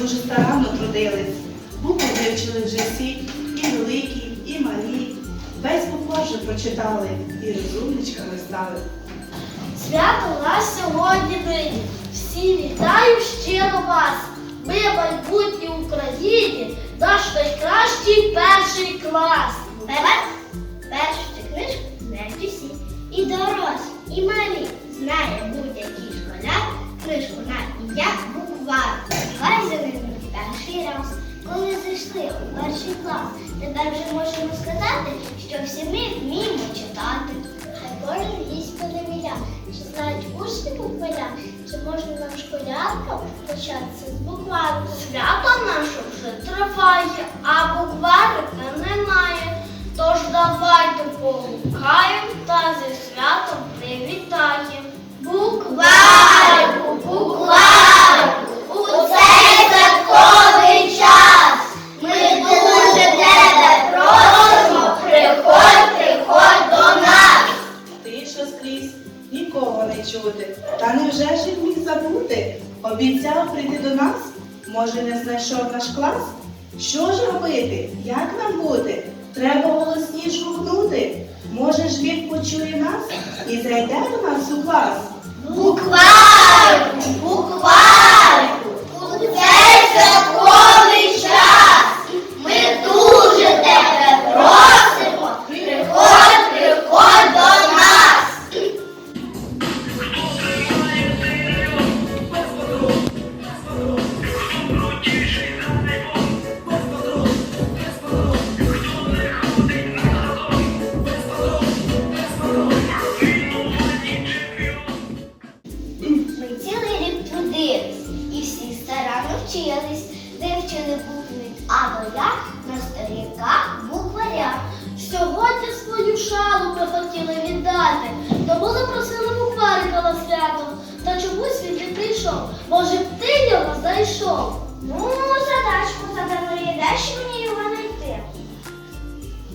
дуже старанно трудились. Букви вивчили вже всі, і великі, і малі. Весь буквар вже прочитали, і розумничками стали. Свято у нас сьогодні нині. Всі вітаю щиро вас. Ми майбутні Україні, наш найкращий перший клас. Першу книжку знають усі. І дорослі, і малі. Знає будь-який школяр книжку на ім'я буквар. Хай занесуть перший раз. Коли зайшли у перший клас, тепер вже можемо сказати, що всі ми вміємо читати. Хай кожен їсть подивіля, чи знають учні букваря, чи можна нам школяркам початися з буквально. Свято наше вже триває, а Що ж робити? Як нам бути? Треба голосніше гукнути. Може ж він почує нас і зайде до нас у клас? Букварику, вивчили букви А Я на сторінках букваря. Сьогодні свою шалу хотіли віддати, то були просили букварика на свято, та чомусь він не прийшов. Може б ти його знайшов? Ну, задачку задали, де ж мені його знайти?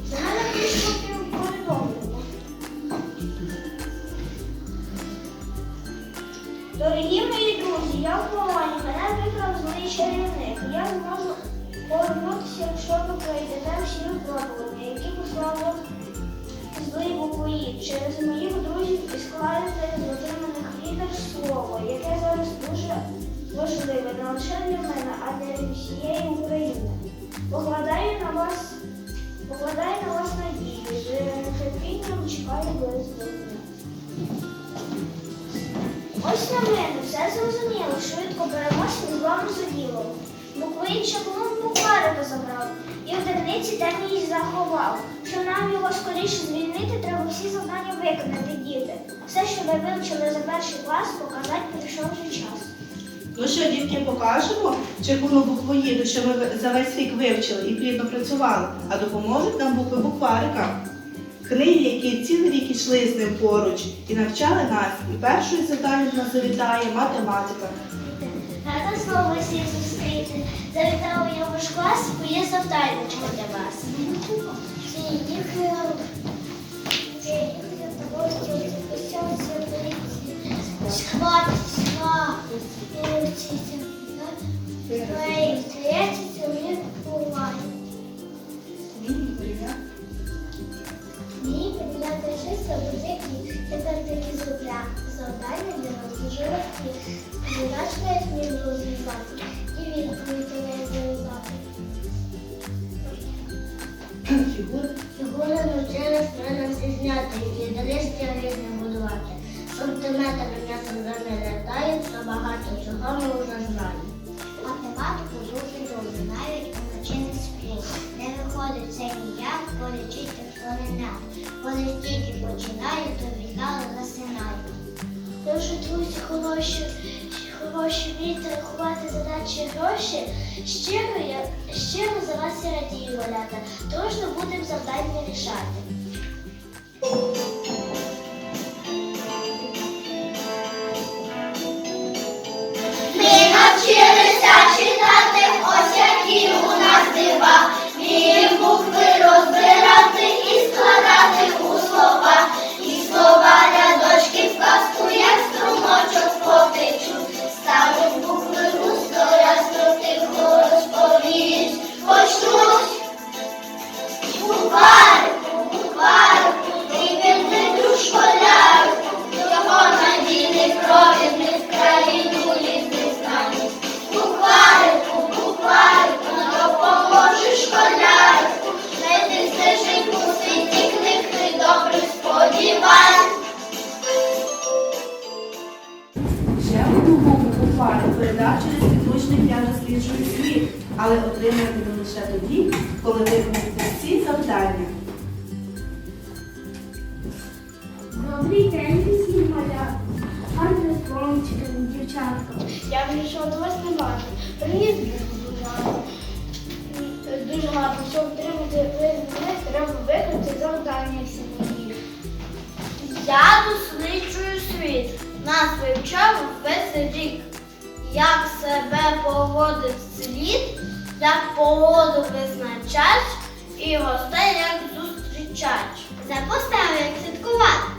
Зараз пішов повідомлення. Дорогі мої друзі, я в полоні, мене викрав злий чарівник. Я зможу повернутися, якщо ви пройдете всі випробування, які послав вам злий буквоїд. Через моїх друзів і складете з отриманих лідер слово, яке зараз дуже важливе не лише для мене, а для всієї України. Покладаю на вас, покладаю на вас надію, з нетерпінням чекаю визволення. Ось на мене, все зрозуміло, швидко беремося з вами за Буквоїд шаблон букварика забрав і в таблиці там її заховав. Щоб нам його скоріше звільнити, треба всі завдання виконати, діти. Все, що ви вивчили за перший клас, показати прийшов вже час. Ну що, дітки, покажемо червону буквоїду, що ми за весь рік вивчили і плідно працювали, а допоможуть нам букви букварика. Книги, які цілий рік ішли з ним поруч і навчали нас, і першою завданням нас завітає математика. Рада знову всіх зустріти. Завітав я в ваш клас, бо є завданнячко для вас. І буває. Ні, поділяти шість такі, тепер такі зубля. Для нас дуже Фігури. Фігури навчились мене всі зняти і далі різні будувати. Сантиметр м'ясо вже не літається, багато чого ми вже знаємо. Математику дуже добре, навіть уночі не сплю. Не виходить це ніяк, полічить хвилина. Коли тільки починаю, то віддали засинаю. Дуже друзі хороші, хороші вмієте рахувати задачі гроші. Щиро я щиро за вас і радію, малята. Дружно будемо завдання рішати. Слова. Рядочки в казку, як струмок досліджує saúde. Гарне сонечко, дівчатка. Я прийшов до вас не бачу. Приніс дуже гарно. Дуже гарно, щоб отримати мене, треба виконати завдання сьогодні. Я досліджую світ. Нас вивчав весь рік. Як себе поводить слід, як погоду визначать і гостей як зустрічать. За постави як святкувати,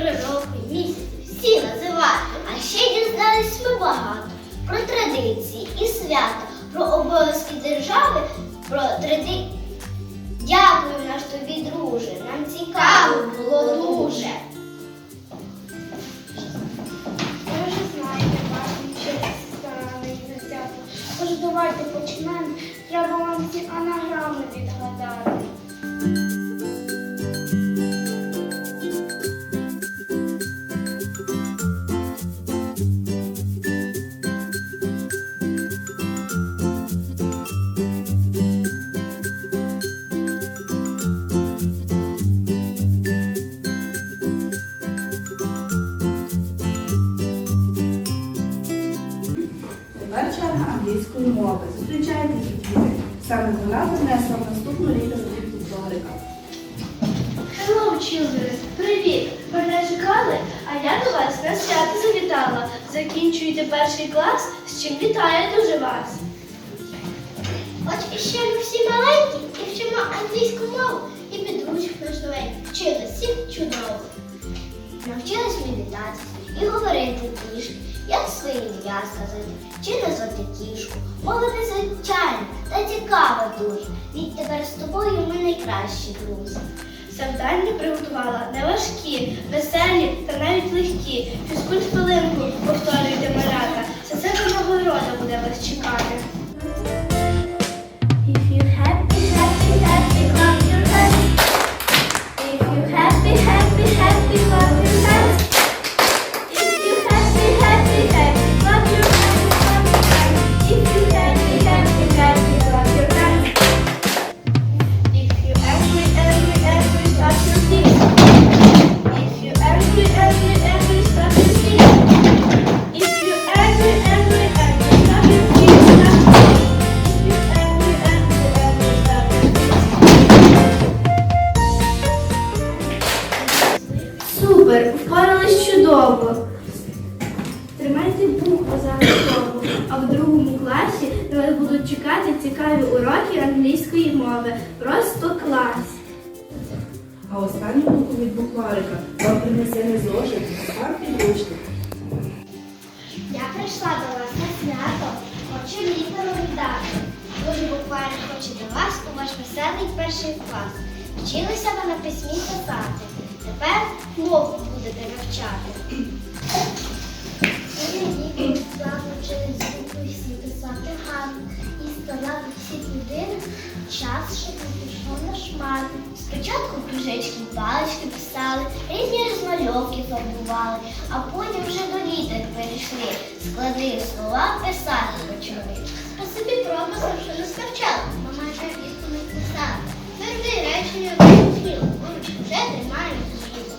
перероки, місяці, всі називати. А ще дізнались ми багато про традиції і свята, про обов'язки держави, про традиції. Дякую наш тобі, друже. Нам цікаво було дуже. Тож давайте почнемо. Треба вам всі анаграми відгадати. Її діти. Саме вона принесла наступну літеру від Вікторика. Hello, children! Привіт! Ви не чекали? А я до вас на свято завітала. Закінчуєте перший клас, з чим вітаю дуже вас. От іще ми всі маленькі і вчимо англійську мову і підручник наш новенький. Вчили всіх чудово. Навчились вітатися і говорити трішки, як своє ім'я сказати, чи назвати кішку. Мова незвичайна та цікава дуже. Відтепер з тобою ми найкращі друзі. Завдання приготувала не важкі, веселі та навіть легкі. Фізкульт хвилинку повторюйте малята. За це нагорода буде вас чекати. Букву вам принесе не зошит, а підручник. Я прийшла до вас на свято, хочу літеру віддати. Дуже буквально хочу до вас у ваш веселий перший клас. Вчилися ви на письмі писати. Тепер мову будете вивчати. Навчились звуки всі писати гарно. І сказати всі людини, час ще пішов на шмат. Спочатку кружечки, палички писали, різні розмальовки забували, а потім вже до літер перейшли. Склади слова писати почали. А собі прописом, що не скавчали, мама так дійсно не писала. Тверди речення вчили, ручку вже тримають зліво.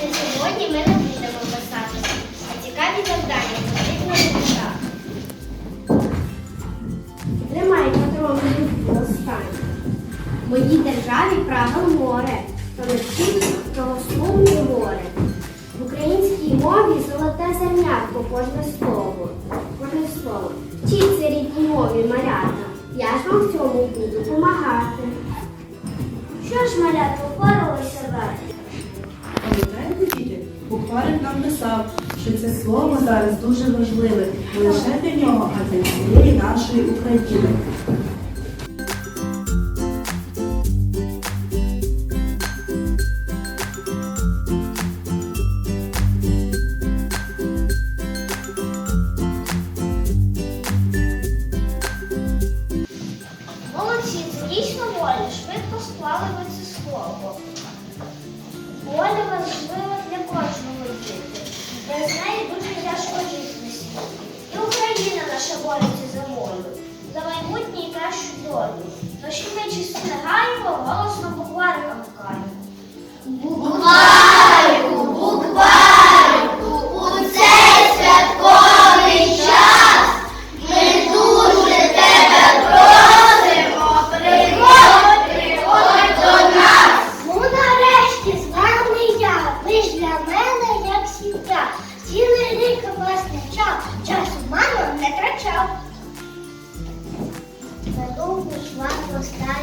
Та сьогодні ми не будемо писати, а цікаві завдання моїй державі правил море, то вчиться правословне море. В українській мові золоте зернятко кожне слово. Кожне слово. Вчіться рідній мові, малята. Я ж вам в цьому буду допомагати. Що ж, малята, впоралися ви? Пам'ятаєте, діти? Букварик нам писав, що це слово зараз дуже важливе не лише для нього, а для всієї нашої України. бореться за волю, за майбутнє і кращу долю. Тож і ми чисто не гаємо, голосно по хваркам каємо.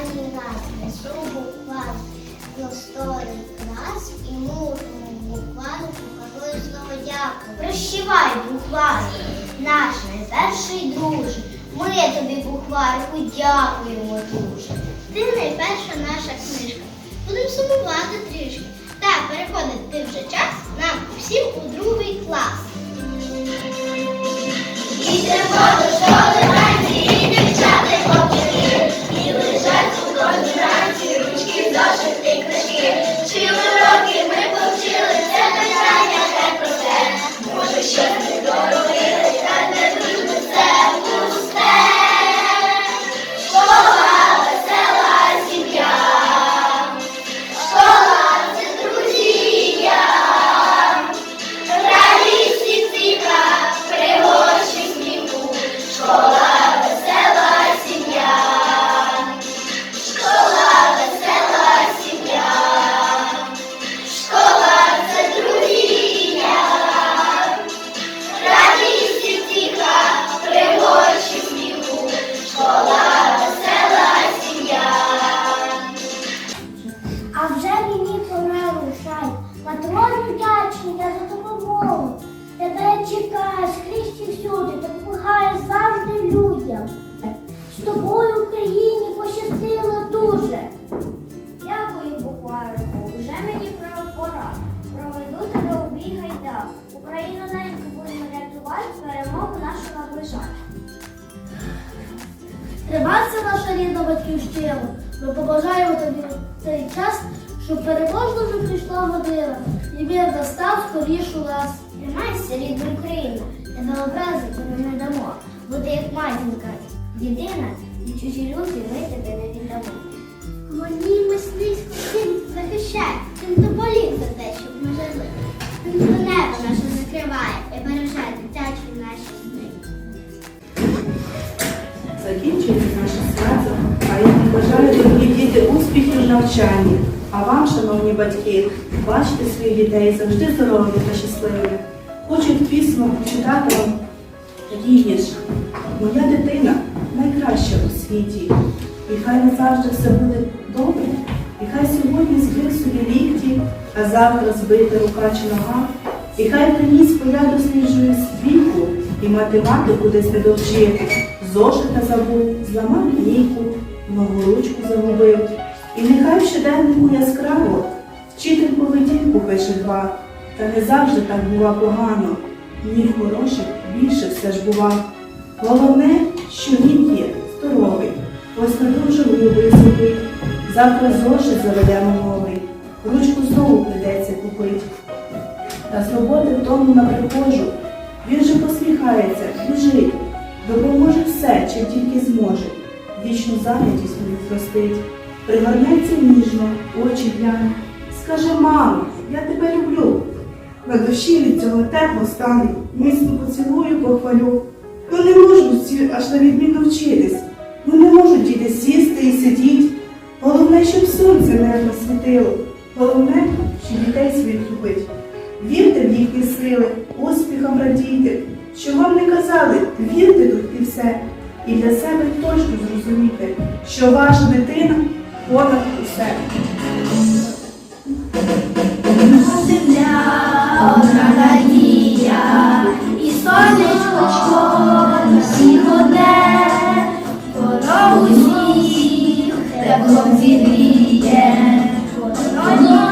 Останній раз, несу буквар просторий клас і мужному буквару покажу слово дякую. Прощавай, буквар, наш найперший друже. Ми тобі, букварику, дякуємо дуже. Ти найперша наша книжка. Будемо сумувати трішки. Так, переходить ти вже час нам всім у другий клас. Ідемо до школи і мир настав скоріш у нас. Тримайся, рідна Україна, тебе образити ми не дамо. Буде як матінка, єдина, і чужі люди ми тебе не віддамо. Гонімось низько всім захищай, тим тополів за те, щоб ми жили. Тим до небо наше закриває і береже дитячі наші сни. Закінчується наше свято, а я бажаю, дорогі діти, успіхів в навчанні. А вам, шановні батьки, бачите своїх дітей завжди здорові та щасливі. Хочу в письмо читати вам такий вірш. Моя дитина найкраща у світі. І хай не завжди все буде добре, і хай сьогодні збив собі лікті, а завтра збита рука чи нога. І хай приніс порядок сніжує світлу, і математику десь не довчив. Зошита забув, зламав лінійку, нову ручку загубив. І нехай щоденнику яскраво вчитель поведінку пише два. Та не завжди так бува погано. Днів хороших більше все ж бува. Головне, що він є здоровий. Дуже любий собі. Завтра зошит заведемо новий. Ручку знову прийдеться купить. Та з роботи вдома на прихожу. Він же посміхається, біжить, допоможе все, чим тільки зможе. Вічну зайнятість мені простить, пригорнеться ніжно, очі гляне. Скаже, мамо, я тебе люблю. На душі від цього тепло стане, міцно поцілую, похвалю. Ну не можуть аж на відміну вчитись. Ну не можуть діти сісти і сидіть. Головне, щоб сонце мирно світило. Головне, щоб дітей своїх любить. Вірте в їхні сили, успіхам радійте. Що вам не казали, вірте тут і все. І для себе точно зрозумійте, що ваша дитина понад усе. Земля, одна надія, і сонечко всіх одне, воно усіх тепло зігріє, воно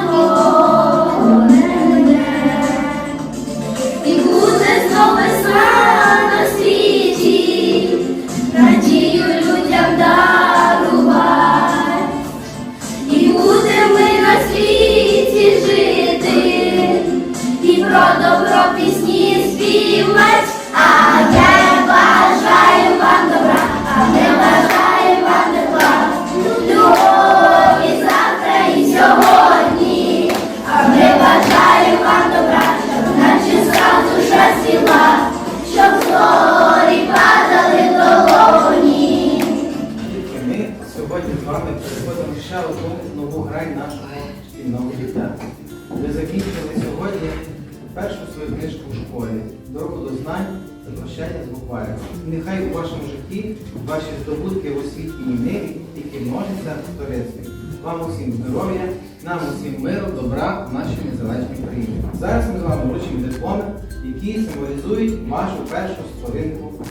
першу свою книжку в школі Дорогу до знань та прощання з буквально. Нехай у вашому житті ваші здобутки в освітній ниві тільки множаться в туристи. Вам усім здоров'я, нам усім миру, добра в нашій незалежній країні. Зараз ми з вами вручимо дипломи, які символізують вашу першу сторінку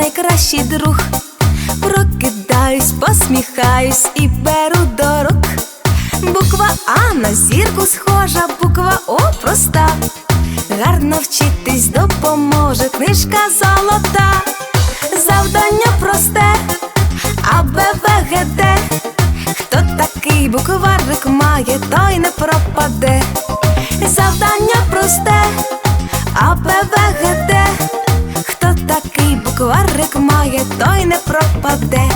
найкращий друг. Прокидаюсь, посміхаюсь і беру до рук. Буква А на зірку схожа, буква О проста. Гарно вчитись допоможе книжка золота. Завдання просте, А, Б, В. Хто такий букварик має, той не пропаде. Той не пропаде.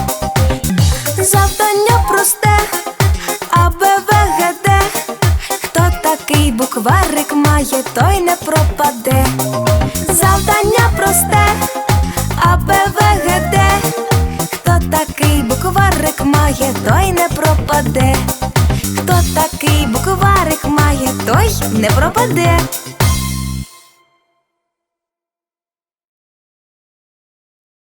Завдання просте, А, Б, В, Г, Д. Хто такий букварик має, той не пропаде. Завдання просте, А, Б, В, Г, Д. Хто такий букварик має, той не пропаде. Хто такий букварик має, той не пропаде.